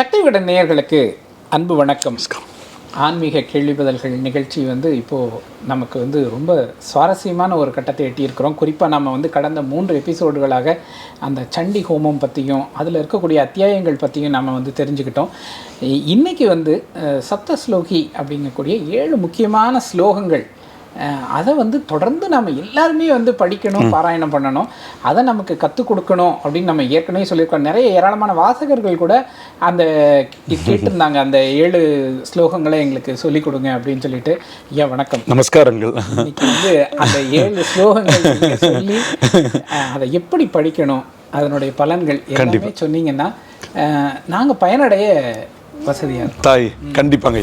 சக்தி விட நேயர்களுக்கு அன்பு வணக்கம். ஆன்மீக கேள்வி பதில்கள் நிகழ்ச்சி வந்து இப்போது நமக்கு வந்து ரொம்ப சுவாரஸ்யமான ஒரு கட்டத்தை எட்டியிருக்கிறோம். குறிப்பாக நம்ம வந்து கடந்த மூன்று எபிசோடுகளாக அந்த சண்டி ஹோமம் பற்றியும் அதில் இருக்கக்கூடிய அத்தியாயங்கள் பற்றியும் நம்ம வந்து தெரிஞ்சுக்கிட்டோம். இ- இன்னைக்கு வந்து சப்த ஸ்லோகி அப்படிங்கக்கூடிய ஏழு முக்கியமான ஸ்லோகங்கள் அதை வந்து தொடர்ந்து நம்ம எல்லாருமே வந்து படிக்கணும் பாராயணம் பண்ணணும். அதை நமக்கு கற்றுக் கொடுக்கணும் அப்படின்னு நம்ம ஏற்கனவே சொல்லியிருக்கோம். நிறைய ஏராளமான வாசகர்கள் கூட அந்த கேட்டிருந்தாங்க. அந்த ஏழு ஸ்லோகங்களை எங்களுக்கு சொல்லிக் கொடுங்க அப்படின்னு சொல்லிட்டு. ஐயா வணக்கம். நமஸ்காரங்கள். இன்னைக்கு வந்து அந்த ஏழு ஸ்லோகங்கள் சொல்லி அதை எப்படி படிக்கணும் அதனுடைய பலன்கள் எல்லாமே சொன்னீங்கன்னா அஹ், நாங்க பயனடைய வசதியா இருக்கும். தாய் கண்டிப்பாங்க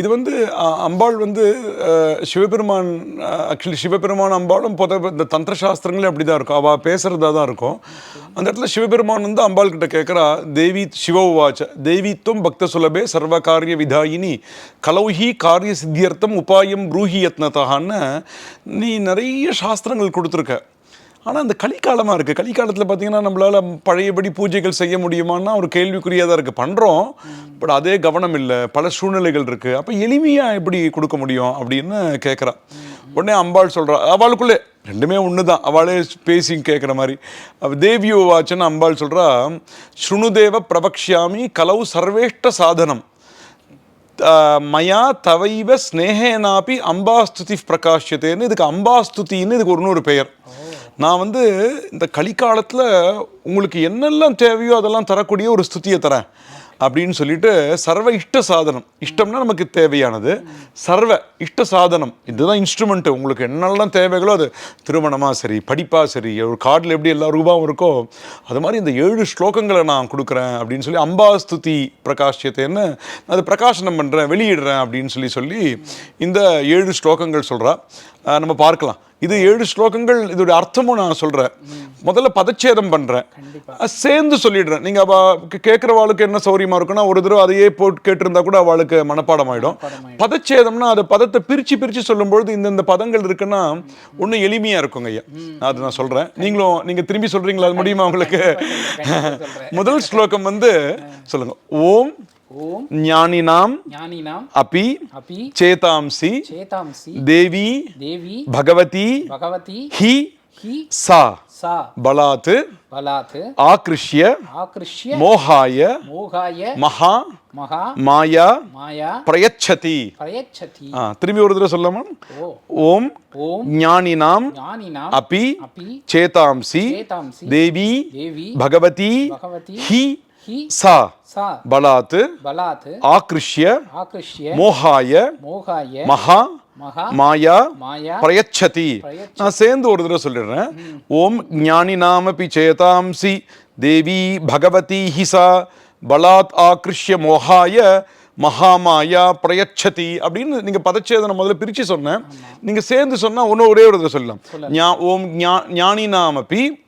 இது வந்து அம்பாள் வந்து சிவபெருமான் ஆக்சுவலி சிவபெருமான் அம்பாளும் பொத இந்த தந்திர சாஸ்திரங்களே அப்படி தான் இருக்கும். அவள் பேசுகிறதா தான் இருக்கும். அந்த இடத்துல சிவபெருமான் வந்து அம்பாள் கிட்ட கேட்குறா தேவி சிவ உவாச்ச தேவித்துவம் பக்த சுலபே சர்வ காரிய விதாயினி கலௌஹி காரிய சித்தியர்த்தம் உபாயம் ரூஹி யத்னதான்னு நீ நிறைய சாஸ்திரங்கள் கொடுத்துருக்க. ஆனால் அந்த கலிக்காலமாக இருக்குது கலிக்காலத்தில் பார்த்தீங்கன்னா நம்மளால் பழையபடி பூஜைகள் செய்ய முடியுமான்னா ஒரு கேள்விக்குறியாக தான் இருக்குது பண்ணுறோம் பட் அதே கவனம் இல்லை. பல சூழ்நிலைகள் இருக்குது அப்போ எளிமையாக எப்படி கொடுக்க முடியும் அப்படின்னு கேட்குறா உடனே அம்பாள் சொல்கிறா அவளுக்குள்ளே. ரெண்டுமே ஒன்று தான் அவளே பேசி கேட்குற மாதிரி. தேவியோ வாச்சன்னு அம்பாள் சொல்கிறா ஸ்ருணுதேவ பிரபக்ஷாமி கலவு சர்வேஷ்ட சாதனம். மயா தவைவ ஸ்னேகேனாப்பி அம்பாஸ்துதி பிரகாஷ்யத்தேன்னு இதுக்கு அம்பாஸ்துதின்னு இதுக்கு ஒரு இன்னொரு பெயர். நான் வந்து இந்த கலிக்காலத்தில் உங்களுக்கு என்னெல்லாம் தேவையோ அதெல்லாம் தரக்கூடிய ஒரு ஸ்துதியை தரேன் அப்படின்னு சொல்லிட்டு சர்வ இஷ்ட சாதனம். இஷ்டம்னா நமக்கு தேவையானது. சர்வ இஷ்ட சாதனம். இதுதான் இன்ஸ்ட்ருமெண்ட்டு உங்களுக்கு என்னெல்லாம் தேவைகளோ அது திருமணமாக சரி படிப்பாக சரி ஒரு கார்டில் எப்படி எல்லா ரூபாவும் இருக்கோ அது மாதிரி இந்த ஏழு ஸ்லோகங்களை நான் கொடுக்குறேன் அப்படின்னு சொல்லி அம்பாஸ்துதி பிரகாஷியத்தைன்னு அது பிரகாசனம் பண்ணுறேன் வெளியிடுறேன் அப்படின்னு சொல்லி சொல்லி இந்த ஏழு ஸ்லோகங்கள் சொல்கிறா நம்ம பார்க்கலாம். இது ஏழு ஸ்லோகங்கள் இதோட அர்த்தமும் நான் சொல்கிறேன் முதல்ல பதச்சேதம் பண்ணுறேன் சேர்ந்து சொல்லிடுறேன். நீங்கள் அவள் கேட்குறவாளுக்கு என்ன சௌரியமாக இருக்குன்னா ஒரு தடவை அதையே போட்டு கேட்டிருந்தா கூட அவளுக்கு மனப்பாடம் ஆகிடும் பதச்சேதம்னா அது பதத்தை பிரித்து பிரித்து சொல்லும்பொழுது இந்தந்த பதங்கள் இருக்குன்னா ஒன்றும் எளிமையாக இருக்குங்க ஐயா. அது நான் சொல்கிறேன் நீங்களும் நீங்கள் திரும்பி சொல்கிறீங்களா அது முடியுமா உங்களுக்கு? முதல் ஸ்லோகம் வந்து சொல்லுங்க. ஓம் ஓம் ஞானினாம் ஞானினாம். அபி. அபி. சேதாம்சி. சேதாம்சி. தேவி. தேவி. பகவதி. பகவதி. ஹி. ஹி. சா. சா. பலாத் பலாத் ஆக்ருஷ்ய. ஆக்ருஷ்ய. மோகாய. மோகாய. மகா. மகா. மாயா. மாயா. பிரயச்சதி. பிரயச்சதி. திரும்பி ஒரு தடவை சொல்லாமா ஓ. ஓம். ஓம். ஞானினாம். ஞானினாம். அபி. அபி. சேதாம்சி. சேதாம்சி. தேவி. தேவி. பகவதி. பகவதி. ஹி. ஹி சா சா பலாத் பலாத் ஆக்ருஷ்ய ஆக்ருஷ்ய மோகாய மோகாய மகா மாயா பிரயச்சதி. நான் சேர்ந்து ஒரு தடவை சொல்லிடுறேன். ஓம் ஞானினாமபி சேதாம்சி தேவி பகவதி ஹிசா பலாத் ஆக்ருஷ்ய மோகாய மகாமாயா பிரயச்சதி அப்படின்னு நீங்க பதச்சேதனம் முதல்ல பிரிச்சு சொன்னேன். நீங்க சேர்ந்து சொன்னா ஒன்று ஒரே ஒரு சொல்லலாம். ஞா- ஓம் ஞா- ஞானினாம் அபி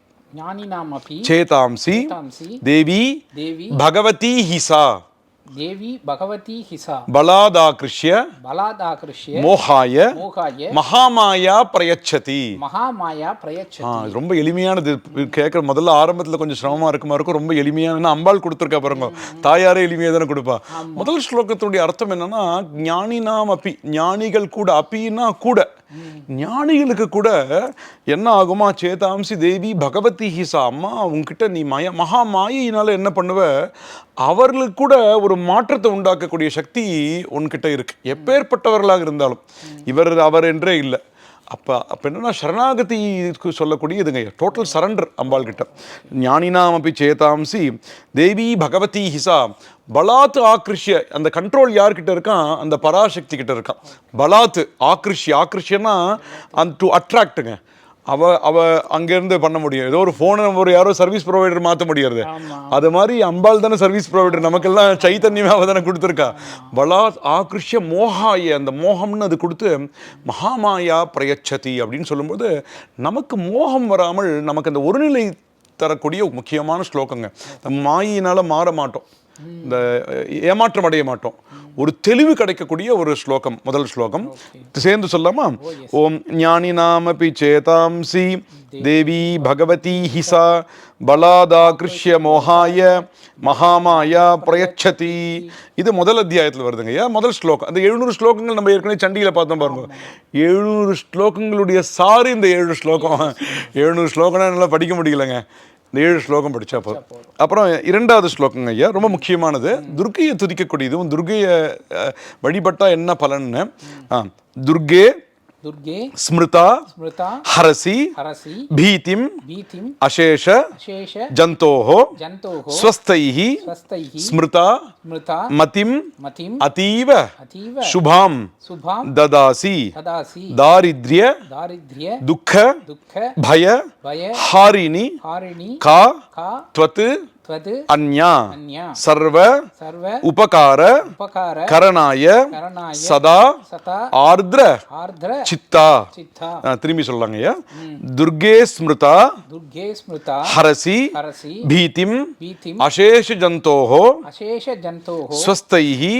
சேதாம்சி தேவி தேவி பகவதி ஹிசா. தேவி பகவதி ஹிசா. பலாதாகிருஷ்ய பலாதாகிருஷ்ய மோகாய மோகாய மகாமாயா பிரயச்சதி. மகாமாயா பிரயச்சதி. ரொம்ப எளிமையானது. கேட்குற முதல்ல ஆரம்பத்தில் கொஞ்சம் சிரமமாக இருக்குமா இருக்கும். ரொம்ப எளிமையான அம்பாள் கொடுத்துருக்கா பாருங்க. தாயாரே எளிமையாக தானே கொடுப்பா. முதல் ஸ்லோகத்துடைய அர்த்தம் என்னன்னா ஞானினாம் அப்பி ஞானிகள் கூட அப்பின்னா கூட. ஞானிகளுக்கு கூட என்ன ஆகுமா? சேதாம்சி தேவி பகவதி ஹிசா அம்மா உங்ககிட்ட நீ மய மகா மாயினால என்ன பண்ணுவ? அவர்களுக்கு கூட ஒரு மாற்றத்தை உண்டாக்கக்கூடிய சக்தி உன்கிட்ட இருக்கு. எப்பேற்பட்டவர்களாக இருந்தாலும். இவர் அவர் என்றே இல்லை. அப்போ அப்போ என்னென்னா சரணாகதிக்கு சொல்லக்கூடிய இதுங்க டோட்டல் சரண்டர் அம்பாள் கிட்ட ஞானினாம் அப்படி சேதாம்சி தேவி பகவதி ஹிசா பலாத் ஆக்ருஷ்ய அந்த கண்ட்ரோல் யார்கிட்ட இருக்கான்? அந்த பராசக்தி கிட்ட இருக்கான். பலாத் ஆக்ருஷ்ய ஆக்ருஷ்யன்னா அந்த டு அட்ராக்ட்டுங்க அவ அவ அங்கேருந்து பண்ண முடியும். ஏதோ ஒரு ஃபோனை ஒரு யாரோ சர்வீஸ் ப்ரொவைடர் மாற்ற முடியாது அது மாதிரி அம்பாள் தானே சர்வீஸ் ப்ரொவைடர் நமக்கெல்லாம் சைத்தன்யமே அவ தானே கொடுத்துருக்கா. பலா ஆக்ருஷ்ய மோகாய அந்த மோகம்னு அது கொடுத்து மகாமாயா பிரயச்சதி அப்படின்னு சொல்லும்போது நமக்கு மோகம் வராமல் நமக்கு அந்த ஒருநிலை தரக்கூடிய முக்கியமான ஸ்லோகங்க. நம்ம மாயினால மாற மாட்டோம். இந்த ஏமாற்றம் அடைய மாட்டோம். ஒரு தெளிவு கிடைக்கக்கூடிய ஒரு ஸ்லோகம் முதல் ஸ்லோகம். சேர்ந்து சொல்லாமா? ஓம் ஞானி நாமபி சேதாம்சி தேவி பகவதி ஹிசா பலாதாகிருஷ்ய மோகாய மகாமாயா பிரயச்சதி. இது முதல் அத்தியாயத்தில் வருதுங்க ஐயா முதல் ஸ்லோகம். அந்த எழுநூறு ஸ்லோகங்கள் நம்ம ஏற்கனவே சண்டியில் பார்த்தோம் பாருங்க. எழுநூறு ஸ்லோகங்களுடைய சாறு இந்த ஏழு ஸ்லோகம். எழுநூறு ஸ்லோகம்னா நல்லா படிக்க முடியலங்க. இந்த ஏழு ஸ்லோகம் படித்தா போதும். அப்புறம் இரண்டாவது ஸ்லோகங்க ஐயா ரொம்ப முக்கியமானது. துர்க்கையை துதிக்கக்கூடியதும் துர்க்கையை வழிபட்டால் என்ன பலன்னு? ஆ, துர்கே दुर्गे स्मृता स्मृता हरसी हरसी भीतिम भीतिम अशेष अशेष जंतो हो जन्तोः जन्तोः स्वस्थ ही स्मृता स्मृता मतिम मतिम अतीव अतीव शुभाम शुभाम ददासी ददासी दारिद्र्य दारिद्र्य दुख दुख भय भय हारिणी हारिणी का का त्वत அந்யா சர்வ உபகார கரணாய சதா ஆர்திர சித்தா. திரும்பி சொல்லலாங்க ஐயா. துர்கே ஸ்மிருதா ஹரசி பீதிம் அசேஷ ஜந்தோஹோ ஸ்வஸ்தைஹி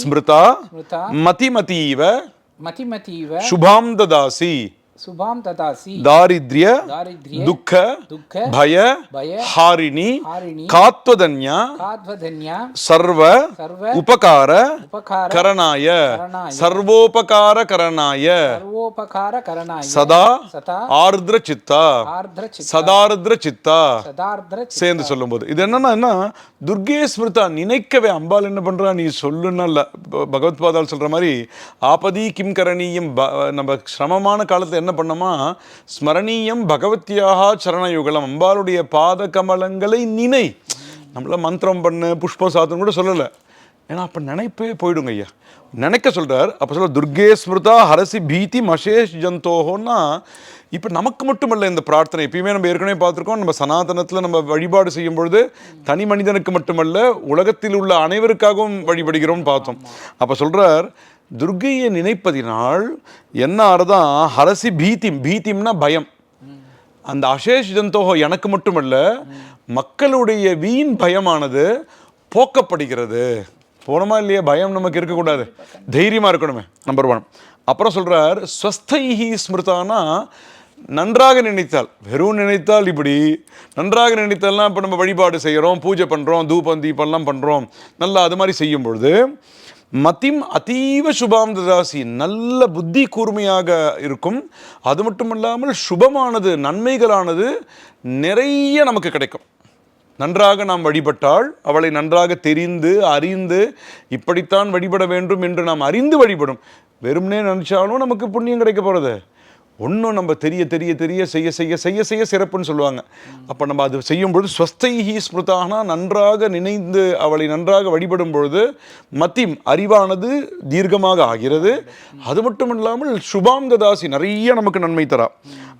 ஸ்மிருதா மதிமதீவ மதிமதீவ சுபாம் ததாசி சுபாம் ததாசி. தாரித்ரிய துக்க துக்க பய பய ஹாரிணி காத்வதன்யா காத்வதன்யா சர்வ சர்வ உபகார உபகார கரணாய சர்வோபகார கரணாய சர்வோபகார கரணாய சதா சதா ஆர்திர சித்தா ஆர்திர சித்தா சதார்திர சித்தா சதார்திர சேர்ந்து சொல்லும்போது. இது என்னன்னா துர்கே ஸ்மிருதா நினைக்கவே அம்பாள் என்ன பண்றா? நீ சொல்லுன்னா இல்ல. பகவத் பாதால் சொல்ற மாதிரி ஆபதி கிம் கரணியம் நம்ம சிரமமான காலத்துல என்ன பண்ணோமா? ஸ்மரணீயம் பகவத்யாக சரணயுகலம். அம்பாளுடைய பாத கமலங்களை நினை. நம்மள மந்திரம் பண்ணு புஷ்ப சாதம் கூட சொல்லலை. ஏன்னா அப்போ நினைப்பே போயிடுங்க ஐயா. நினைக்க சொல்கிறார் அப்போ சொல்ல துர்கே ஸ்மிருதா ஹரசி பீதி மசேஷ் ஜந்தோஹோன்னா. இப்போ நமக்கு மட்டுமல்ல இந்த பிரார்த்தனை. எப்பயுமே நம்ம ஏற்கனவே பார்த்துருக்கோம். நம்ம சனாதனத்தில் நம்ம வழிபாடு செய்யும் பொழுது தனி மனிதனுக்கு மட்டுமல்ல உலகத்தில் உள்ள அனைவருக்காகவும் வழிபடுகிறோம்னு பார்த்தோம். அப்போ சொல்றார் துர்கையை நினைப்பதினால் என்ன ஆறுதான் ஹரசி பீத்திம். பீத்திம்னா பயம். அந்த அசேஷ் ஜந்தோஹோ எனக்கு மட்டுமல்ல மக்களுடைய வீண் பயமானது போக்கப்படுகிறது. போனமா இல்லையே? பயம் நமக்கு இருக்கக்கூடாது. தைரியமாக இருக்கணுமே நம்பர் ஒன் அப்புறம் சொல்கிறார் ஸ்வஸ்தைஹி ஸ்மிருதானா? நன்றாக நினைத்தால். வெறும் நினைத்தால் இப்படி. நன்றாக நினைத்தால்னா இப்போ நம்ம வழிபாடு செய்கிறோம் பூஜை பண்ணுறோம் தூபம் தீபம்லாம் பண்ணுறோம் நல்லா அது மாதிரி செய்யும் பொழுது மதிம் அதீவ சுபாம் ததாசி நல்ல புத்தி கூர்மையாக இருக்கும். அது மட்டும் இல்லாமல் சுபமானது நன்மைகளானது நிறைய நமக்கு கிடைக்கும். நன்றாக நாம் வழிபட்டால் அவளை நன்றாக தெரிந்து அறிந்து இப்படித்தான் வழிபட வேண்டும் என்று நாம் அறிந்து வழிபடும். வெறும்னே நினச்சாலும் நமக்கு புண்ணியம் கிடைக்க போகிறது ஒன்றும் நம்ம தெரிய தெரிய தெரிய செய்ய செய்ய செய்ய செய்ய சிறப்புன்னு சொல்லுவாங்க. அப்போ நம்ம அது செய்யும் பொழுது ஸ்வஸ்தைஹி ஸ்மிருதானா நன்றாக நினைந்து அவளை நன்றாக வழிபடும் பொழுது மத்திம் அறிவானது தீர்க்கமாக ஆகிறது. அது மட்டும் இல்லாமல் சுபாம் ததாசி நிறைய நமக்கு நன்மை தரா.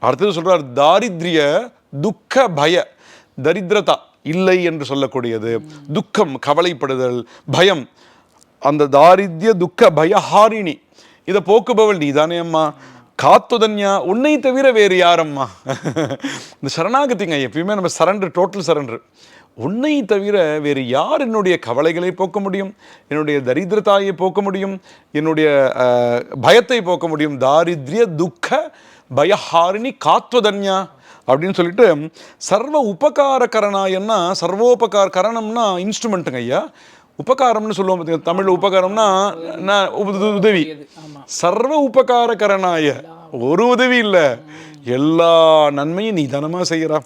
அடுத்தது சொல்கிறார் தாரித்ரிய துக்க பய தரித்திரதா இல்லை என்று சொல்லக்கூடியது. துக்கம் கவலைப்படுதல் பயம். அந்த தாரித்ய துக்க பயஹாரிணி இதை போக்குபவள் நீதானே அம்மா? காத்துதன்யா உன்னை தவிர வேறு யாரம்மா? இந்த சரணாகத்திங்க எப்பயுமே நம்ம சரண்டர் டோட்டல் சரண்டர் உன்னை தவிர வேறு யார் என்னுடைய கவலைகளை போக்க முடியும்? என்னுடைய தரித்திரத்தாயை போக்க முடியும்? என்னுடைய பயத்தை போக்க முடியும்? தாரித்ரிய துக்க பயஹாரிணி காத்வதன்யா அப்படின்னு சொல்லிட்டு சர்வ உபகார கரணாயன்னா சர்வோபகார கரணம்னா இன்ஸ்ட்ருமெண்ட்டுங்க ஐயா. உபகாரம்னு சொல்லுவோம் பார்த்தீங்க தமிழ் உபகாரம்னா நான் உத- உதவி. சர்வ உபகார கரணாய ஒரு உதவி இல்லை. எல்லா நன்மையும் நீ தானமா செய்யறா.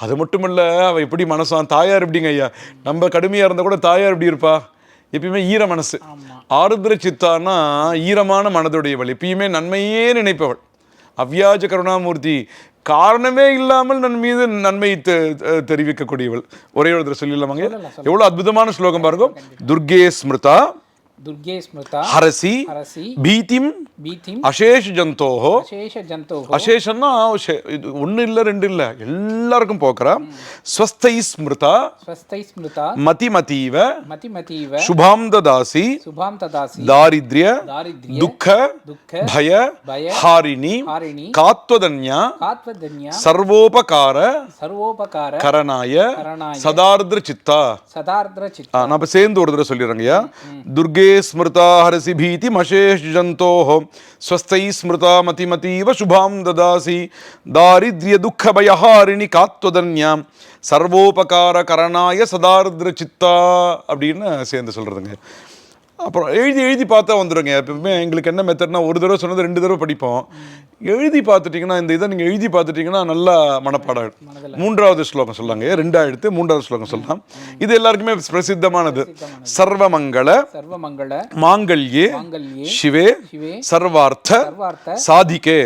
அது மட்டும் இல்ல அவ எப்படி மனசான்? தாயார் எப்படிங்க ஐயா? நம்ம கடுமையா இருந்தா கூட தாயார் எப்படி இருப்பா? எப்பயுமே ஈர மனசு. ஆருத்ர சித்தான்னா ஈரமான மனதுடையவள் எப்பயுமே நன்மையே நினைப்பவள். அவ்யாஜ கருணாமூர்த்தி காரணமே இல்லாமல் நன் மீது நன்மை தெரிவிக்கக்கூடியவள். ஒரே ஒரு சொல்லிடலாமாங்க? எவ்வளவு அற்புதமான ஸ்லோகம் பாருங்க. துர்கே ஸ்மிருதா. దుర్గే స్మృత హరసి హరసి భీతిం భీతిం அசேஷ ஜந்தோஹோ அசேஷ ஜந்தோஹோ அசேஷன்னா ஒன்று இல்லை ரெண்டு இல்ல எல்லாருக்கும் போக்குறா. ஸ்வஸ்தை ஸ்மிருதா ஸ்வஸ்தை ஸ்மிருதா மதிமதீவ மதிமதீவ சுபாம் ததாசி சுபாம் ததாசி தாரித்ரிய தாரித்ரிய துக்க துக்க பய பய ஹாரிணி ஹாரிணி காத்வதன்யா காத்வதன்யா சர்வோபகார சர்வோபகார கரணாய கரணாய சதார்திர சித்தா. சதார்திர சித்தா. நான் இப்போ சேர்ந்து ஒரு தடவை சொல்லிடுறேங்கய்யா. துர்கே ஸ்மிருதா ஹரசி பீதி மசேஷ் ஜந்தோ ஸ்வஸ்தை ஸ்மிருதா மதிமதீவ சுபாம் ததாசி தாரித்ரிய துக்கபயஹாரிணி காத்வதன்யாம் சர்வோபகார கரணாய சதார்திர சித்தா அப்படின்னு சேர்ந்து சொல்கிறதுங்க அப்புறம் எழுதி எழுதி பார்த்தா வந்துடுங்க எப்பவுமே எங்களுக்கு என்ன மெத்தட்னா ஒரு தடவை சொன்னது ரெண்டு தடவை படிப்போம். எழுதி பார்த்துட்டிங்கன்னா இந்த இதை நீங்கள் எழுதி பார்த்துட்டிங்கன்னா நல்லா மனப்பாடம். மூன்றாவது ஸ்லோகம் சொல்லாங்க. ரெண்டா எடுத்து மூன்றாவது ஸ்லோகம் சொல்லலாம் இது எல்லாருக்குமே பிரசித்தமானது. சர்வமங்கள சர்வமங்கள மாங்கல்யே சிவே சர்வார்த்த சாதிகே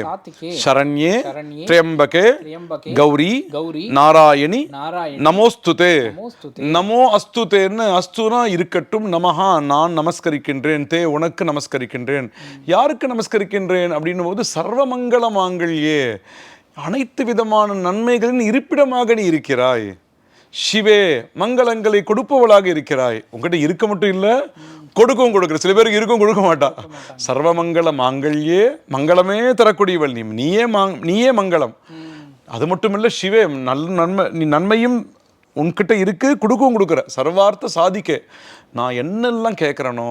சரண்யே திரியம்பகே கௌரி நாராயணி நமோஸ்துதே. நமோ அஸ்துதேன்னு அஸ்துனா இருக்கட்டும் நமஹா நான் நமஸ்கரிக்கின்றேன் தே உனக்கு நமஸ்கரிக்கின்றேன். யாருக்கு நமஸ்கரிக்கின்றேன் அப்படின்னும் போது சர்வமங்கள மாங்கல்யே அனைத்து விதமான நன்மைகளின் இருப்பிடமாக நீ இருக்கிறாய். சிவே மங்களங்களை கொடுப்பவளாக இருக்கிறாய். உங்ககிட்ட இருக்க மட்டும் இல்லை கொடுக்கவும் கொடுக்குற. சில பேருக்கு இருக்கும் கொடுக்க மாட்டா. சர்வமங்கள மாங்கல்யே மங்களமே தரக்கூடியவள் நீ. நீயே மாங் நீயே மங்களம். அது மட்டும் இல்லை சிவே நல்ல நன்மை நீ நன்மையும் உன்கிட்ட இருக்குது கொடுக்கவும் கொடுக்குற. சர்வார்த்த சாதிக்க. நான் என்னெல்லாம் கேட்குறேனோ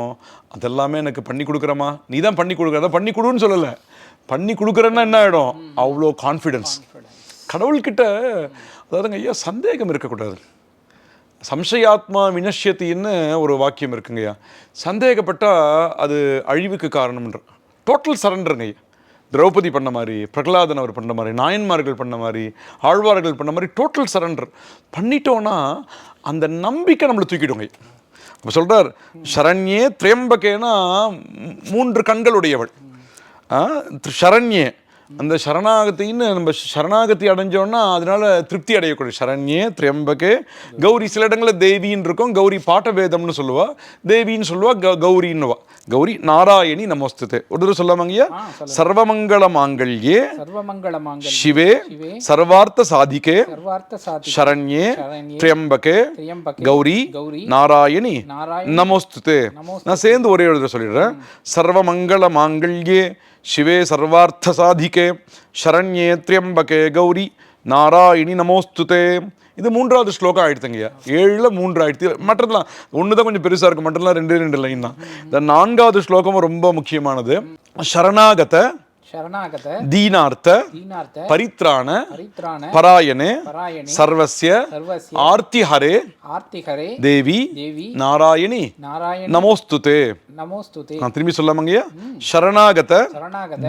அதெல்லாமே எனக்கு பண்ணி கொடுக்குறமா நீ தான் பண்ணி கொடுக்குறத பண்ணி கொடுன்னு சொல்லலை. பண்ணி கொடுக்குறேன்னா என்ன ஆகிடும் அவ்வளோ கான்ஃபிடென்ஸ் கடவுள்கிட்ட அதாவதுங்க ஐயா சந்தேகம் இருக்கக்கூடாது. சம்சயாத்மா வினஷ்யத்தின்னு ஒரு வாக்கியம் இருக்குங்கய்யா. சந்தேகப்பட்டால் அது அழிவுக்கு காரணம்ன்ற. டோட்டல் சரண்டருங்க ஐயா. திரௌபதி பண்ண மாதிரி பிரகலாதன் அவர் பண்ண மாதிரி நாயன்மார்கள் பண்ண மாதிரி ஆழ்வார்கள் பண்ண மாதிரி டோட்டல் சரண்டர் பண்ணிட்டோன்னா அந்த நம்பிக்கை நம்மளை தூக்கிடுங்க. அப்போ சொல்கிறார் சரண்யே திரேம்பகேனா மூன்று கண்களுடையவள். ஆ, சரண்யே. அந்த சரணாகத்தின்னு நம்ம சரணாகதி அடைஞ்சோன்னா அதனால திருப்தி அடையக்கூடிய சரண்யே திரியம்பகே. கௌரி சில இடங்களில் தேவின்னு இருக்கும். கௌரி பாட்ட வேதம்னு சொல்லுவா. தேவின்னு சொல்லுவா க கௌரின்னுவா. கௌரி நாராயணி நமஸ்துதே. ஒரு தடவை சொல்லாமங்கய்யா சர்வமங்கள மாங்கல்யே. சிவே. சர்வார்த்த சாதிகே. சரண்யே திரியம்பகே. கௌரி நாராயணி நமோஸ்துதே. நான் சேர்ந்து ஒரே எழுத சொல்லிடுறேன். சர்வமங்கள மாங்கல்யே. சிவே சர்வார்த்த சாதிகே சரண்யே திரியம்பகே கௌரி நாராயணி நமோஸ்துதே இது மூன்றாவது ஸ்லோகம் ஆயிடுத்துங்கய்யா ஏழுல மூன்று ஆயிடுத்து மற்றதெல்லாம் ஒன்று தான் கொஞ்சம் பெருசாக இருக்கும். மற்றதெல்லாம் ரெண்டு ரெண்டு லைன் தான். இந்த நான்காவது ஸ்லோகமும் ரொம்ப முக்கியமானது. சரணாகத சரணாகத தீனார்த்த பரித்ராண பராயணே பராயணே சர்வஸ்ய சர்வஸ்ய ஆர்த்தி ஹரே ஆர்த்திகரே தேவி தேவி நாராயணி நாராயண நமோஸ்துதே. நமோஸ்துதே. நான் திரும்பி சொல்லாமங்கய்யா சரணாகத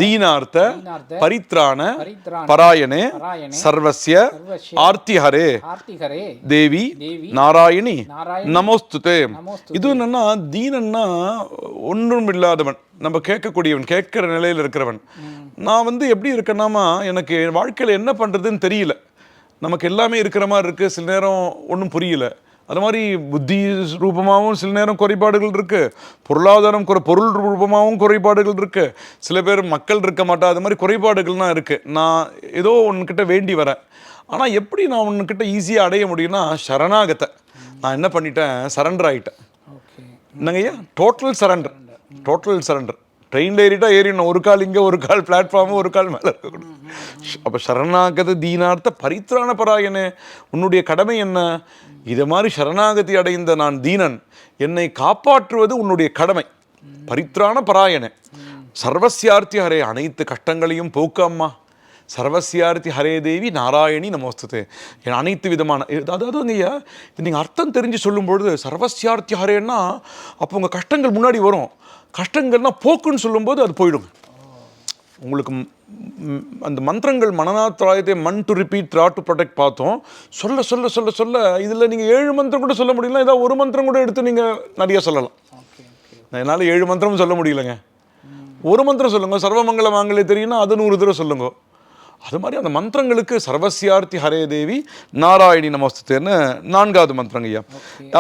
தீனார்த்த பரித்ராண பராயணே பராயணே சர்வஸ்ய சர்வஸ்ய ஆர்த்தி ஹரே ஆர்த்திகரே தேவி நாராயணி நமோஸ்துதே. நமோஸ்துதே. இது என்னன்னா தீனன்னா ஒன்றும் இல்லாதவன் நம்ம கேட்கக்கூடியவன் கேட்கிற நிலையில் இருக்கிறவன். நான் வந்து எப்படி இருக்கேன்னாமா எனக்கு என் வாழ்க்கையில் என்ன பண்ணுறதுன்னு தெரியல. நமக்கு எல்லாமே இருக்கிற மாதிரி இருக்குது சில நேரம் ஒன்றும் புரியல. அது மாதிரி புத்தி ரூபமாகவும் சில நேரம் குறைபாடுகள் இருக்கு. பொருளாதாரம் குறை பொருள் ரூபமாகவும் குறைபாடுகள் இருக்கு. சில பேர் மக்கள் இருக்க மாட்டா அது மாதிரி குறைபாடுகள்லாம் இருக்கு. நான் ஏதோ உன்கிட்ட வேண்டி வரேன். ஆனால் எப்படி நான் உன்கிட்ட ஈஸியாக அடைய முடியும்னா சரணாகத்தை. நான் என்ன பண்ணிட்டேன்? சரண்டர் ஆகிட்டேன் ஓகே. என்னங்க ஐயா? டோட்டல் சரண்டர் டோட்டல் சரண்டர் ட்ரெயினில் ஏறிட்டா ஏறிடணும். ஒரு கால் இங்கே ஒரு கால் பிளாட்ஃபார்மு ஒரு கால் மேலே இருக்கக்கூடாது. அப்போ சரணாகத தீனார்த்த பரித்ராண பராயணே உன்னுடைய கடமை என்ன? இது மாதிரி சரணாகதி அடைந்த நான் தீனன் என்னை காப்பாற்றுவது உன்னுடைய கடமை. பரித்ராண பராயணே. சர்வசியார்த்தி ஹரே அனைத்து கஷ்டங்களையும் போக்கு அம்மா. சர்வசியார்த்தி ஹரே தேவி நாராயணி நமோஸ்துதே. என் அனைத்து விதமான அதாவது ஐயா இது நீங்கள் அர்த்தம் தெரிஞ்சு சொல்லும்பொழுது சர்வசியார்த்தி ஹரேன்னா அப்போ உங்கள் கஷ்டங்கள் முன்னாடி வரும். கஷ்டங்கள்னா போக்குன்னு சொல்லும்போது அது போயிடும். உங்களுக்கு அந்த மந்திரங்கள் மனநாத்திராயத்தை மண் டு ரிப்பீட் த்ரா டு ப்ரொடெக்ட் பார்த்தோம். சொல்ல சொல்ல சொல்ல சொல்ல இதில் நீங்கள் ஏழு மந்திரம் கூட சொல்ல முடியல ஏதாவது ஒரு மந்திரம் கூட எடுத்து நீங்கள் நிறைய சொல்லலாம். என்னால் ஏழு மந்திரமும் சொல்ல முடியலங்க. ஒரு மந்திரம் சொல்லுங்க சர்வமங்கல மாங்கலே தெரியும்னா அது நூறு தடவை சொல்லுங்க. அது மாதிரி அந்த மந்திரங்களுக்கு சர்வசியார்த்தி ஹரே தேவி நாராயணி நமஸ்தேன்னு நான்காவது மந்திரங்க ஐயா.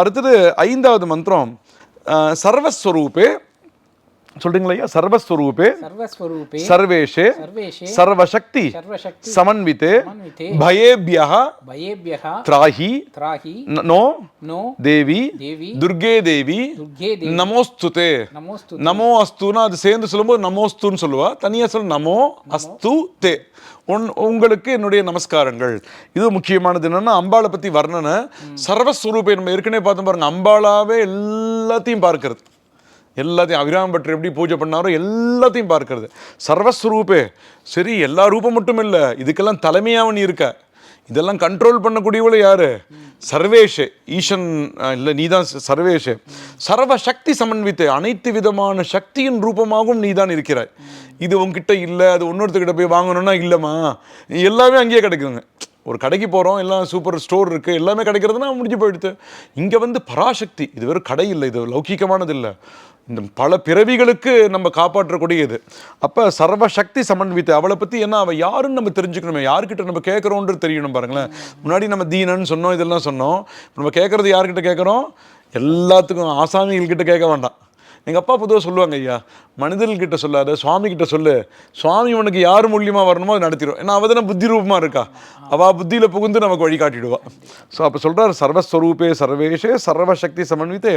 அடுத்தது ஐந்தாவது மந்திரம் சர்வஸ்வரூபே சொல்றீங்களா ஐயா? சர்வஸ்வரூபே சர்வஸ்வரூபே சர்வேஷே சர்வேஷே சர்வசக்தி சர்வசக்தி சமன்விதே சமன்விதே பயேபியः பயேபியः த்ராஹி திராஹி ந- நோ நோ தேவி தேவி துர்கே தேவி துர்கே தேவி நமோஸ்துதே நமோஸ்து நமோ அஸ்துனா அது சேர்ந்து சொல்லும்போது நமோஸ்துன்னு சொல்லுவா. தனியா சொல்ல நமோ அஸ்து தே உன் உங்களுக்கு என்னுடைய நமஸ்காரங்கள். இது முக்கியமானது என்னன்னா அம்பாளை பத்தி வர்ணனை. சர்வஸ்வரூபை நம்ம ஏற்கனவே பார்த்தோம் பாருங்க அம்பாளாவே எல்லாத்தையும் பார்க்கிறது. எல்லாத்தையும் அபிராமம் பட்டர் எப்படி பூஜை பண்ணாரோ எல்லாத்தையும் பார்க்கறது. சர்வஸ்வரூபே சரி எல்லா ரூபம் மட்டும் இல்லை இதுக்கெல்லாம் தலைமையாக நீ இருக்க. இதெல்லாம் கண்ட்ரோல் பண்ணக்கூடியவள யார்? சர்வேஷே ஈசன் இல்லை நீ தான் சர்வேஷே. சர்வ சக்தி சமன்வித்து அனைத்து விதமான சக்தியின் ரூபமாகவும் நீதான் இருக்கிறாய். இது உன்கிட்ட இல்லை அது இன்னொருத்தர்கிட்ட போய் வாங்கணும்னா இல்லைம்மா. எல்லாமே அங்கேயே கிடைக்குங்க ஒரு கடைக்கு போகிறோம் எல்லாம் சூப்பர் ஸ்டோர் இருக்குது எல்லாமே கிடைக்கிறதுனா முடிஞ்சு போயிடுது. இங்கே வந்து பராசக்தி இது வெறும் கடை இல்லை இது லௌகீகமானது இல்லை. இந்த பல பிறவிகளுக்கு நம்ம காப்பாற்றக்கூடியது. அப்போ சர்வசக்தி சமன்வித்து அவளை பற்றி என்ன அவள் யாருன்னு நம்ம தெரிஞ்சுக்கணுமே யார்கிட்ட நம்ம கேட்குறோன்றது தெரியணும் பாருங்களேன். முன்னாடி நம்ம தீனன்னு சொன்னோம் இதெல்லாம் சொன்னோம். நம்ம கேட்குறது யார்கிட்ட கேட்குறோம்? எல்லாத்துக்கும் ஆசாமிகள்கிட்ட கேட்க வேண்டாம். எங்கள் அப்பா பொதுவாக சொல்லுவாங்க ஐயா மனிதர்கிட்ட சொல்லாத சுவாமி கிட்ட சொல்லு. சுவாமி உனக்கு யார் மூலியமாக வரணுமோ அதை நடத்திடும் ஏன்னா அவள் தானே புத்தி ரூபமாக இருக்கா. அவள் புத்தியில் புகுந்து நமக்கு வழிகாட்டிடுவா ஸோ அப்போ சொல்கிறார் சர்வஸ்வரூபே சர்வேஷே சர்வசக்தி சமன்வித்தே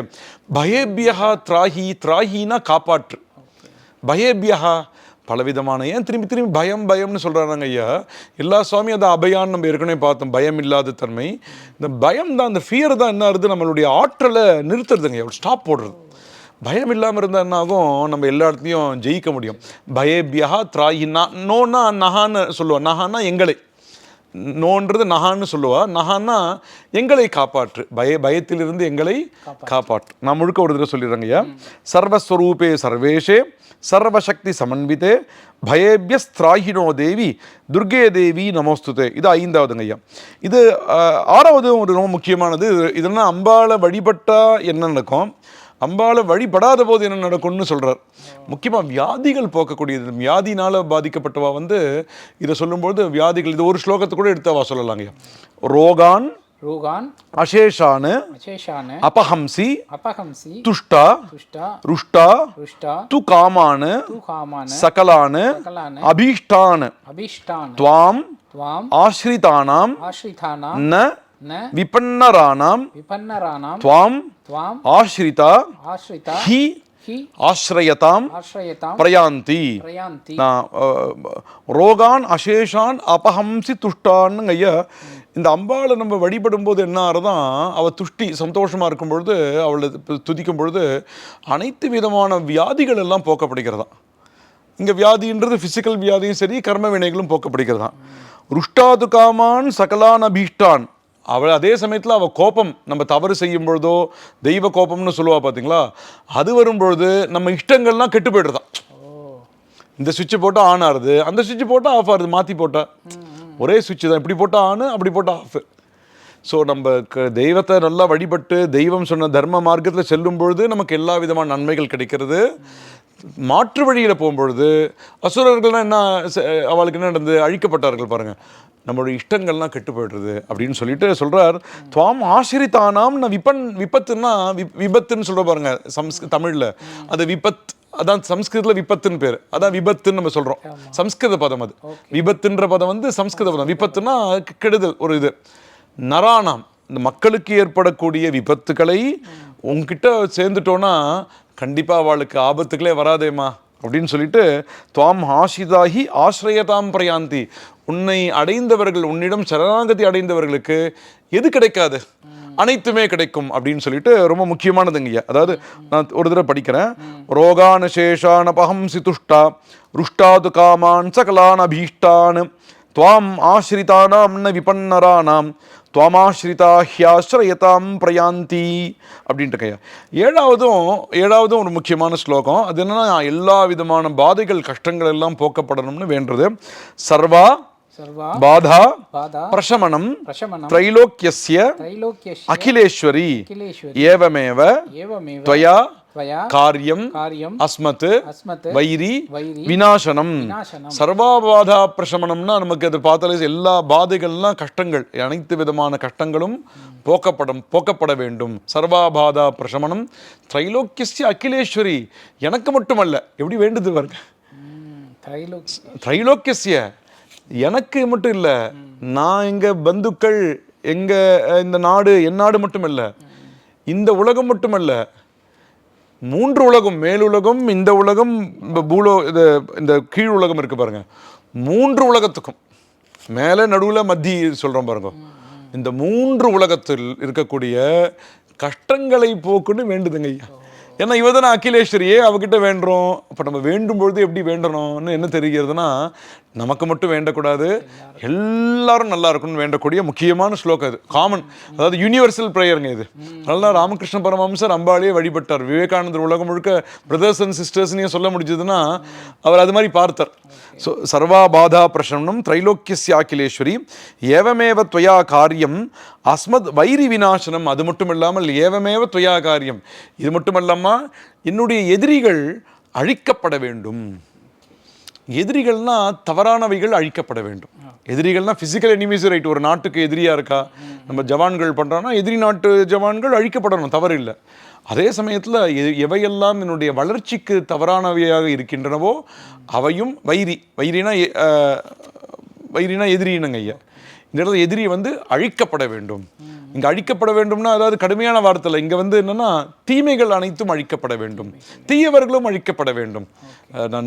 பயேபியா திராஹி திராஹினா காப்பாற்று. பயேபியா பலவிதமான ஏன் திரும்பி திரும்பி பயம் பயம்னு சொல்கிறாங்க ஐயா எல்லா சுவாமியும் அதை அபயான்னு நம்ம ஏற்கனவே பார்த்தோம் பயம் இல்லாத தன்மை. இந்த பயம் தான் அந்த ஃபியர் தான் என்ன ஆகுது நம்மளுடைய ஆற்றலை நிறுத்துறதுங்க ஸ்டாப் போடுறது. பயம் இல்லாமல் ஆகும் நம்ம எல்லா இடத்துலையும் ஜெயிக்க முடியும். பயேபியா திராயி நா- நோனா நகான்னு சொல்லுவோம் நகான்னா எங்களை. நோன்றது நகான்னு சொல்லுவா. நகான்னா எங்களை காப்பாற்று. பய பயத்திலிருந்து எங்களை காப்பாற்று. நான் முழுக்க ஒரு தடவை சொல்லிடுறேங்க ஐயா. சர்வஸ்வரூபே சர்வேஷே சர்வசக்தி சமன்விதே பயேபியஸ்திராகினோ தேவி துர்கே தேவி நமோஸ்துதே. இது ஐந்தாவதுங்க ஐயா. இது ஆறாவது ஒரு ரொம்ப முக்கியமானது. இது- இதெல்லாம் அம்பாளை வழிபட்டா என்ன நடக்கும்? அம்பாவை வழிபடாத போது என்ன நடக்கும்னு சொல்கிறார் முக்கியமாக வியாதிகள் போக்கக்கூடியது. வியாதினால் பாதிக்கப்பட்டவா வந்து இதை சொல்லும்போது வியாதிகள் இது ஒரு ஸ்லோகத்தை கூட எடுத்தவா சொல்லலாங்க ரோகான் ரோகான் அசேஷான அசேஷான அபஹம்சி அபஹம்சி துஷ்டா துஷ்டா ருஷ்டா ருஷ்டா து காமானு து காமான சகலான சகலான அபீஷ்டான. அபீஷ்டான துவாம் துவாம் ஆஸ்ரிதானாம் ஆஸ்ரிதானாம் ந விபன்னராணாம் விபன்னராணாம் துவாம் துவாம் ஆஸ்ரிதா ஆஸ்ரிதா ஹி ஆశ్రయతాం பிரயாந்தி. ரோகான் அசேஷான் அபஹம்சி துஷ்டான் ஐயா இந்த அம்பாளை நம்ம வழிபடும் போது என்ன ஆறுதான் அவள் துஷ்டி சந்தோஷமாக இருக்கும் பொழுது அவளை துதிக்கும் பொழுது அனைத்து விதமான வியாதிகள் எல்லாம் போக்கப்படுகிறதா. இங்கே வியாதின்றது ஃபிசிக்கல் வியாதியும் சரி கர்ம வினைகளும் போக்கப்படுகிறதா. ருஷ்டாது காமான் சகலான் அபீஷ்டான் அவள் அதே சமயத்தில் அவள் கோபம் நம்ம தவறு செய்யும் பொழுதோ தெய்வ கோபம்னு சொல்லுவா பார்த்தீங்களா அது வரும்பொழுது நம்ம இஷ்டங்கள்லாம் கெட்டு போய்டுறதான் இந்த சுவிட்ச் போட்டால் ஆன் ஆகுது அந்த சுவிட்ச் போட்டால் ஆஃப் ஆகுது மாற்றி போட்டால் ஒரே சுவிட்சு தான் இப்படி போட்டால் ஆன் அப்படி போட்டால் ஆஃப் ஸோ நம்ம க தெய்வத்தை நல்லா வழிபட்டு தெய்வம் சொன்ன தர்ம மார்க்கத்தில் செல்லும் பொழுது நமக்கு எல்லா விதமான நன்மைகள் கிடைக்கிறது. மாற்று வழியில் போகும்பொழுது அசுரர்கள்லாம் என்ன அவளுக்கு என்ன நடந்தது? அழிக்கப்பட்டார்கள் பாருங்க. நம்மளுடைய இஷ்டங்கள்லாம் கெட்டு போயிடுறது அப்படின்னு சொல்லிட்டு சொல்றார். துவாம் ஆசிரித்தானாம் நான் விபன் விபத்துன்னா விப்- விபத்துன்னு சொல்ற பாருங்க சம்ஸ்க தமிழ்ல. அது விபத் அதான் சம்ஸ்கிருதத்தில் விபத்துன்னு பேர். அதான் விபத்துன்னு நம்ம சொல்றோம். சம்ஸ்கிருத பதம் அது. விபத்துன்ற பதம் வந்து சம்ஸ்கிருத பதம். விபத்துனா கெ- கெடுதல் ஒரு இது. நராணாம் இந்த மக்களுக்கு ஏற்படக்கூடிய விபத்துக்களை உங்ககிட்ட சேர்ந்துட்டோன்னா கண்டிப்பா அவளுக்கு ஆபத்துக்களே வராதேம்மா. அப்படின்னு சொல்லிட்டு துவாம் ஆசிதாகி ஆசிரியதாம் பிரயாந்தி. உன்னை அடைந்தவர்கள் உன்னிடம் சரணாகதி அடைந்தவர்களுக்கு எது கிடைக்காது? அனைத்துமே கிடைக்கும் அப்படின்னு சொல்லிட்டு ரொம்ப முக்கியமானதுங்கய்யா அதாவது நான் ஒரு தடவை படிக்கிறேன். ரோகான சேஷான பகம் சிதுஷ்டா ருஷ்டாது காமான் சகலான் அபீஷ்டான் துவாம் ஆசிரிதானாம் ந விபன்னரானாம். துவாமாஸ்ரிதா ஹியாஸ்ரயதாம் பிரயாந்தி அப்படின்ட்டு கையா. ஏழாவதும் ஏழாவதும் ஒரு முக்கியமான ஸ்லோகம். அது என்னென்னா எல்லா விதமான பாதைகள் கஷ்டங்கள் எல்லாம் போக்கப்படணும்னு வேண்டது. சர்வா பாதா பிரசமனம் திரைலோக்கிய அகிலேஸ்வரி ஏவமேவ துவயா காரியம் அஸ்மத் வைரி விநாசனம். சர்வாபாதா பிரசமனம்னா நமக்கு அது பார்த்தாலே எல்லா பாதைகள்லாம் கஷ்டங்கள் அனைத்து விதமான கஷ்டங்களும் போக்கப்படும் போக்கப்பட வேண்டும். சர்வாபாதா பிரசமனம். திரைலோக்கியஸ்ய அகிலேஸ்வரி எனக்கு மட்டுமல்ல. எப்படி வேண்டுது பாருங்க. திரைலோக்கியஸ்ய எனக்கு மட்டும் இல்லை. நான் எங்க பந்துக்கள் எங்க அஹ், இந்த நாடு என் நாடு மட்டும் இல்ல. இந்த உலகம் மட்டுமல்ல மூன்று உலகம் மேலுலகம் இந்த உலகம் இந்த பூலோ இது இந்த கீழ் உலகம் இருக்குது பாருங்கள் மூன்று உலகத்துக்கும் மேலே நடுவில் மத்தி சொல்கிறோம் பாருங்க. இந்த மூன்று உலகத்தில் இருக்கக்கூடிய கஷ்டங்களை போக்குன்னு வேண்டுதுங்க ஐயா. ஏன்னா இவ தானே அகிலேஸ்வரியே அவகிட்ட வேண்டுறோம். அப்போ நம்ம வேண்டும் பொழுது எப்படி வேண்டணும்னு என்ன தெரிகிறதுனா நமக்கு மட்டும் வேண்டக்கூடாது. எல்லாரும் நல்லா இருக்கணும்னு வேண்டக்கூடிய முக்கியமான ஸ்லோகம் இது காமன் அதாவது யூனிவர்சல் ப்ரேயருங்க இது. அதனால ராமகிருஷ்ண பரமஹம்சர் அம்பாளையே வழிபட்டார். விவேகானந்தர் உலகம் முழுக்க பிரதர்ஸ் அண்ட் சிஸ்டர்ஸ்னே சொல்ல முடிஞ்சதுன்னா அவர் அது மாதிரி பார்த்தார். ஸோ சர்வாபாதா பிரசன்னம் திரைலோக்கியஸ்யாக்கிலேஸ்வரி ஏவமேவ துவயா காரியம் அஸ்மத் வைரி விநாசனம். அது மட்டும் இல்லாமல் ஏவமேவ துவயா காரியம். இது மட்டும் இல்லாமல் என்னுடைய எதிரிகள் அழிக்கப்பட வேண்டும். எதிரிகள்னா தவறானவைகள் அழிக்கப்பட வேண்டும். எதிரிகள்னா ஃபிசிக்கல் எனிமீஸ் ரைட் ஒரு நாட்டுக்கு எதிரியா இருக்கா? நம்ம ஜவான்கள் பண்றோம்னா எதிரி நாட்டு ஜவான்கள் அழிக்கப்படணும் தவறு இல்லை. அதே சமயத்தில் எவையெல்லாம் என்னுடைய வளர்ச்சிக்கு தவறானவையாக இருக்கின்றனவோ அவையும் வைரி வைரினா வைரினா எதிரினுங்க ஐயா? இந்த இடத்துல எதிரி வந்து அழிக்கப்பட வேண்டும். இங்க அழிக்கப்பட வேண்டும்னா அதாவது கடுமையான வார்த்தையில் இங்க வந்து என்னன்னா தீமைகள் அனைத்தும் அழிக்கப்பட வேண்டும். தீயவர்களும் அழிக்கப்பட வேண்டும்.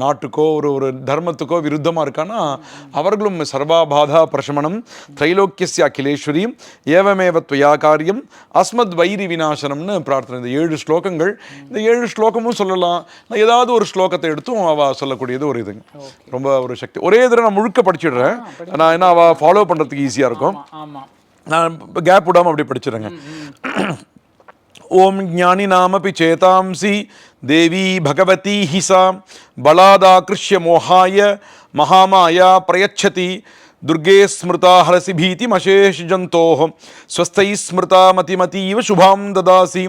நாட்டுக்கோ ஒரு ஒரு தர்மத்துக்கோ விருத்தமா இருக்கானா அவர்களும் சர்வாபாதா பிரசமனம் திரைலோக்கியஸ்ய அகிலேஸ்வரி ஏவமேவ துவயா காரியம் அஸ்மத் வைரி விநாசனம்னு பிரார்த்தனை. இந்த ஏழு ஸ்லோகங்கள் இந்த ஏழு ஸ்லோகமும் சொல்லலாம். ஏதாவது ஒரு ஸ்லோகத்தை எடுத்தும் அவ சொல்லக்கூடியது ஒரு இதுங்க. ரொம்ப ஒரு சக்தி. ஒரே தடவை நான் முழுக்க படிச்சிடுறேன். நான் என்ன அவ ஃபாலோ பண்றதுக்கு ஈஸியா இருக்கும். ஆமா. நான் கேப் விடாம அப்படி படிச்சிடுறேங்க. ஓம் ஞானி நாமபி சேதாம்சி தேவி பகவதி ஹி சா பலாதாகிருஷ்ய மோகாய மகாமாயா பிரயச்சதி துர்गे ஸ்மிருதா ஹரசி பீதிமசேஷ ஜந்தோः ஸ்வஸ்தை ஸ்மிருதா மதிமதீவ சுபாம் ததாசி.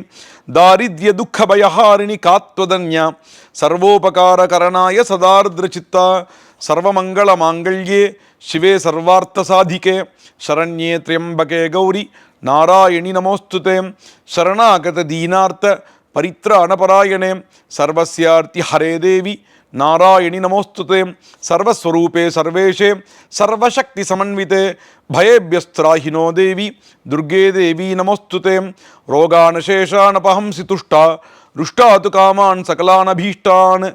தாரித்ய துக்கபயஹாரிணி காத்வதன்யா. சர்வோபகாரகரணாய சர்வமங்கள மாங்கல்யே சிவே சர்வார்த்த சாதிக்கே சரண்யே திரியம்பகே கௌரி நாராயணி நமோஸ்துதே சரணாகத தீனார்த்த பரித்ராணபராயணே சர்வசியார்த்தி ஹரே தேவி நாராயணி நமோஸ்துதே சர்வஸ்வரூபே சர்வேஷே சர்வசக்தி சமன்விதே பயேபியஸ்திராஹினோ தேவி துர்கே தேவி நமோஸ்துதே ரோகானசேஷானபஹம்சி துஷ்டா ருஷ்டா காமான் சகலானபீஷ்டான்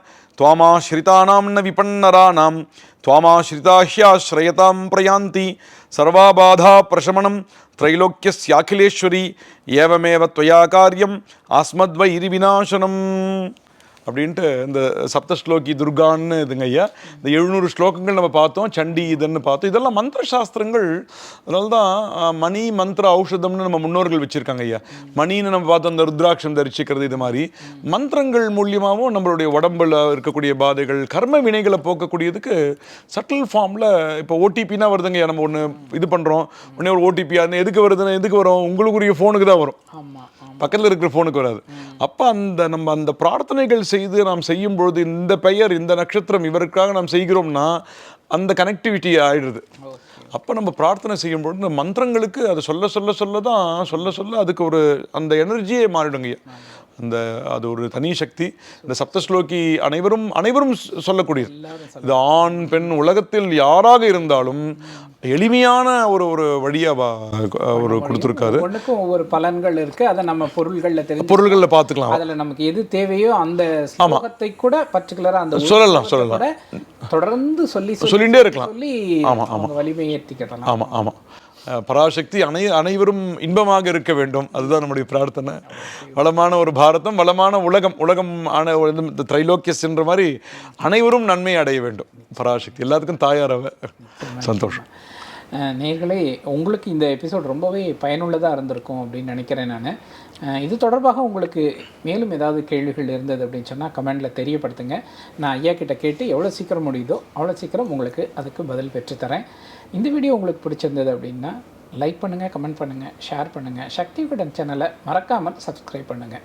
త్వామాశ్రితానాం న విపన్నరాణం త్వామాశ్రితాహ్యాశ్రయతాం ప్రయాంతి. సర్వాబాధా ప్రశమనం త్రైలోక్యస్యాఖిలేశ్వరి. ఏవమేవ త్వయా కార్యం ఆస్మద్వైరి వినాశనం. அப்படின்ட்டு இந்த சப்த ஸ்லோகி துர்கான்னு இதுங்க ஐயா இந்த எழுநூறு ஸ்லோகங்கள் நம்ம பார்த்தோம் சண்டி இதுன்னு பார்த்தோம். இதெல்லாம் மந்திர சாஸ்திரங்கள். அதனால தான் மணி மந்திர ஔஷதம்னு நம்ம முன்னோர்கள் வச்சுருக்காங்க ஐயா. மணின்னு நம்ம பார்த்தோம் இந்த ருத்ராட்சம் தரிசிக்கிறது இது மாதிரி. மந்திரங்கள் மூலியமாகவும் நம்மளுடைய உடம்புல இருக்கக்கூடிய பாதைகள் கர்ம வினைகளை போக்கக்கூடியதுக்கு சட்டில் ஃபார்மில் இப்போ ஓடிபினா வருதுங்க நம்ம ஒன்று இது பண்ணுறோம் உடனே ஒரு ஓடிபி அது எதுக்கு வருதுன்னு எதுக்கு வரும்? உங்களுக்குரிய ஃபோனுக்கு தான் வரும். ஆமாம் பக்கத்தில் இருக்கிற ஃபோனுக்கு வராது. அப்போ அந்த நம்ம அந்த பிரார்த்தனைகள் செய்து நாம் செய்யும் பொழுது இந்த பெயர் இந்த நட்சத்திரம் இவருக்காக நாம் செய்கிறோம்னா அந்த கனெக்டிவிட்டி ஆயிடுது. அப்போ நம்ம பிரார்த்தனை செய்யும் பொழுது இந்த மந்திரங்களுக்கு அதை சொல்ல சொல்ல சொல்ல தான் சொல்ல சொல்ல அதுக்கு ஒரு அந்த எனர்ஜியே மாறிடுங்க. அந்த அது ஒரு தனி சக்தி. இந்த சப்தஸ்லோகி அனைவரும் அனைவரும் சொல்லக்கூடியது. இது ஆண் பெண் உலகத்தில் யாராக இருந்தாலும் எளிமையான ஒரு ஒரு வழியா ஒரு கொடுத்துருக்காரு. ஒண்ணுக்கும் ஒவ்வொரு பலன்கள் இருக்கு. அதை நம்ம பொருள்கள்ல தெரிஞ்சு பொருள்களில் பார்த்துக்கலாம். அதுல நமக்கு எது தேவையோ அந்த ஸ்லோகத்தை கூட பர்டிகுலரா அந்த சொல்லலாம், சொல்லலாம். தொடர்ந்து சொல்லி சொல்லி சொல்லிகிட்டே இருக்கலாம். சொல்லி அவங்க வலிமையை ஏற்றிக்கிடலாம் ஆமாம் ஆமாம் பராசக்தி அனை அனைவரும் இன்பமாக இருக்க வேண்டும். அதுதான் நம்முடைய பிரார்த்தனை. வளமான ஒரு பாரதம் வளமான உலகம் உலகம் ஆன ஒரு இந்த திரைலோக்கியஸ்ன்ற மாதிரி அனைவரும் நன்மை அடைய வேண்டும். பராசக்தி. எல்லாத்துக்கும் தாயாரவ சந்தோஷம். நேர்களே உங்களுக்கு இந்த எபிசோட் ரொம்பவே பயனுள்ளதாக இருந்திருக்கும் அப்படின்னு நினைக்கிறேன் நான். இது தொடர்பாக உங்களுக்கு மேலும் ஏதாவது கேள்விகள் இருந்தது அப்படின்னு சொன்னால் கமெண்டில் தெரியப்படுத்துங்க. நான் ஐயா கிட்ட கேட்டு எவ்வளோ சீக்கிரம் முடியுதோ அவ்வளோ சீக்கிரம் உங்களுக்கு அதுக்கு பதில் பெற்றுத்தரேன் இந்த வீடியோ உங்களுக்கு பிடிச்சிருந்தது அப்படின்னா லைக் பண்ணுங்கள் கமெண்ட் பண்ணுங்கள் ஷேர் பண்ணுங்கள் சக்தி விகடன் சேனலை மறக்காமல் சப்ஸ்கிரைப் பண்ணுங்கள்